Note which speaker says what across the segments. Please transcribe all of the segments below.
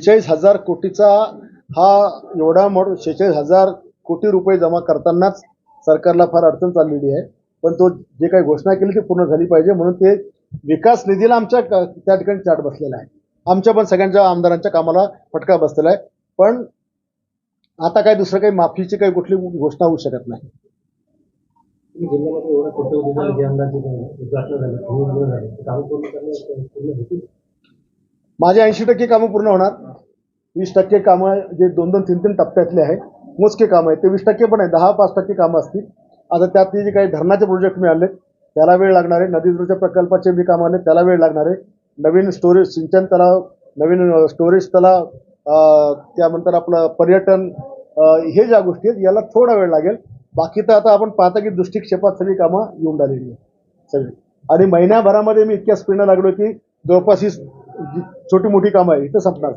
Speaker 1: शेहेचाळीस हजार कोटीचा हा एवढा मोठा शेहेचाळीस हजार कोटी रुपये जमा करतानाच सरकारला फार अडचण चाललेली आहे. पण तो जे काही घोषणा केली ती पूर्ण झाली पाहिजे म्हणून ते विकास निधीला आमच्या त्या ठिकाणी चाट बसलेला आहे. आमच्या पण सगळ्यांच्या आमदारांच्या कामाला फटका बसलेला आहे. पण आता काही दुसरं काही माफीची काही कुठली घोषणा होऊ शकत नाही. माझे ऐंशी टक्के कामं पूर्ण होणार. वीस टक्के कामं जे दोन दोन तीन तीन टप्प्यातले आहेत मोजके कामं आहेत. ते वीस टक्के पण आहे दहा पाच टक्के कामं असतील. आता त्यातली जे काही धरणाचे प्रोजेक्ट मिळाले त्याला वेळ लागणार आहे. नदी प्रकल्पाचे मी कामं आले त्याला वेळ लागणार आहे. नवीन स्टोरेज सिंचन तलाव नवीन स्टोरेज तलाव त्यानंतर आपलं पर्यटन हे ज्या गोष्टी आहेत याला थोडा वेळ लागेल. बाकी तर आता आपण पाहता की दृष्टिक्षेपात सगळी कामं येऊन राहिलेली आहेत. सगळी. आणि महिन्याभरामध्ये मी इतक्या स्पीडनं लागलो की जवळपास ही छोटी मोठी कामं आहे इथं संपणार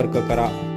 Speaker 1: パ
Speaker 2: ルから